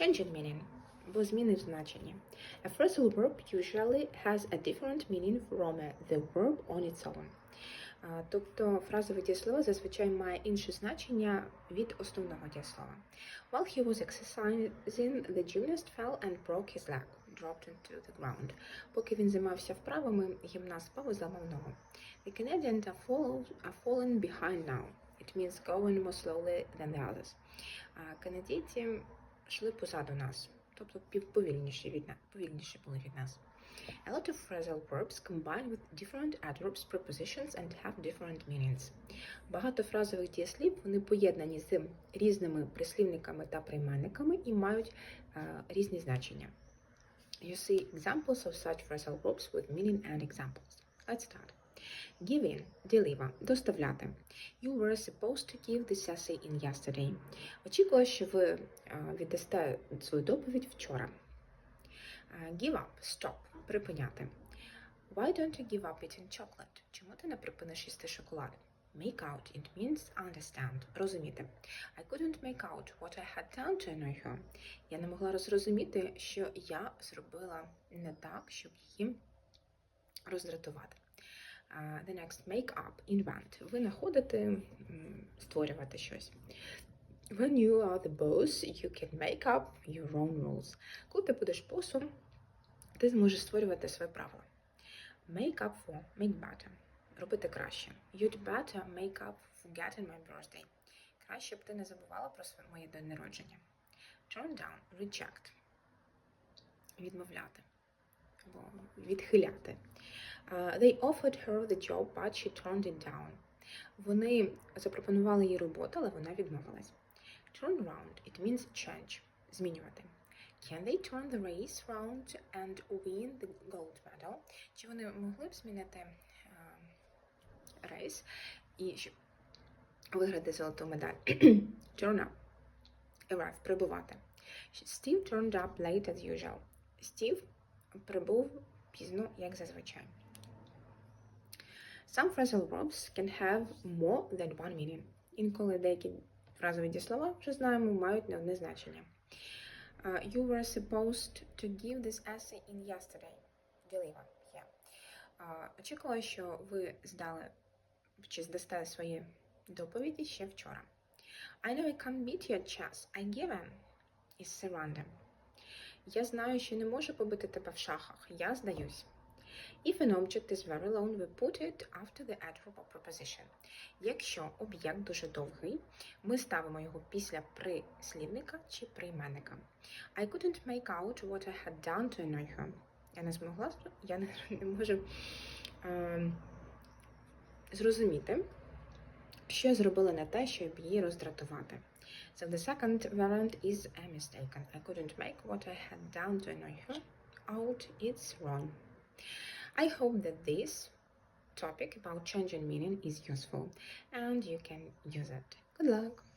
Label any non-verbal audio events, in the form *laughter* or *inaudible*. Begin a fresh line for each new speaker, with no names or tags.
Change in meaning. Бо змінив значення. A phrasal verb usually has a different meaning from the verb on its own. Тобто фразове дієслово зазвичай має інше значення від основного дієслова. While he was exercising, the gymnast fell and broke his leg, dropped into the ground. Поки він займався вправами, гімнаст впав і зламав ногу. The Canadians are, follow, are falling behind now. It means going more slowly than the others. Канадійці йшли позаду нас, тобто повільніше від нас, повільніше були від нас. A lot of phrasal verbs combine with different adverbs, prepositions and have different meanings. Багато фразових дієслів вони поєднані з різними прислівниками та прийменниками і мають е, різні значення. You see examples of such phrasal verbs with meaning and examples. Let's start. Give in, deliver, доставляти. You were supposed to give this essay in yesterday. Очікую, що ви е, віддасте свою доповідь вчора. Е, Give up, stop, припиняти. Why don't you give up eating chocolate? Чому ти не припиниш їсти шоколад? Make out, it means understand, розуміти. I couldn't make out what I had done to annoy her. Я не могла розрозуміти, що я зробила не так, щоб її роздратувати. Uh, the next make up, invent. Ви знаходите, створювати щось. When you are the boss, you can make up your own rules. Коли ти будеш босом, ти зможеш створювати свої правила. Make up for, make better. Робити краще. You'd better make up for forgetting my birthday. Краще б ти не забувала про своє моє день народження. Turn down, reject. Відмовляти. Відхиляти. Uh, they offered her the job, but she turned it down. Вони запропонували їй роботу, але вона відмовилась. Turn round, it means change, змінювати. Can they turn the race round and win the gold medal? Чи вони могли б змінити е, рейс і виграти золоту медаль? Turn up. Arrive, прибувати. Steve turned up late as usual. Стів прибув пізно, як зазвичай. Some phrasal verbs can have more than one meaning. Інколи деякі фразові дієслова, вже знаємо, мають не одне значення. Uh, you were supposed to give this essay in yesterday. Deliver. Yeah. Uh, очікувала, що ви здали чи здасте свої доповіді ще вчора. I know I can't beat your chess. I give. Is surrender. Я знаю, що не можу побити тебе в шахах. Я здаюсь. If object is very long, we put it after the adverb or preposition. Якщо об'єкт дуже довгий, ми ставимо його після прислівника чи прийменника. I couldn't make out what I had done to annoy her. Я не змогла, я не, *laughs* не можу е, зрозуміти, що я зробила не те, щоб її роздратувати. So the second variant is a mistaken. I couldn't make what I had done to annoy her out. It's wrong. I hope that this topic about change in meaning is useful and you can use it. Good luck!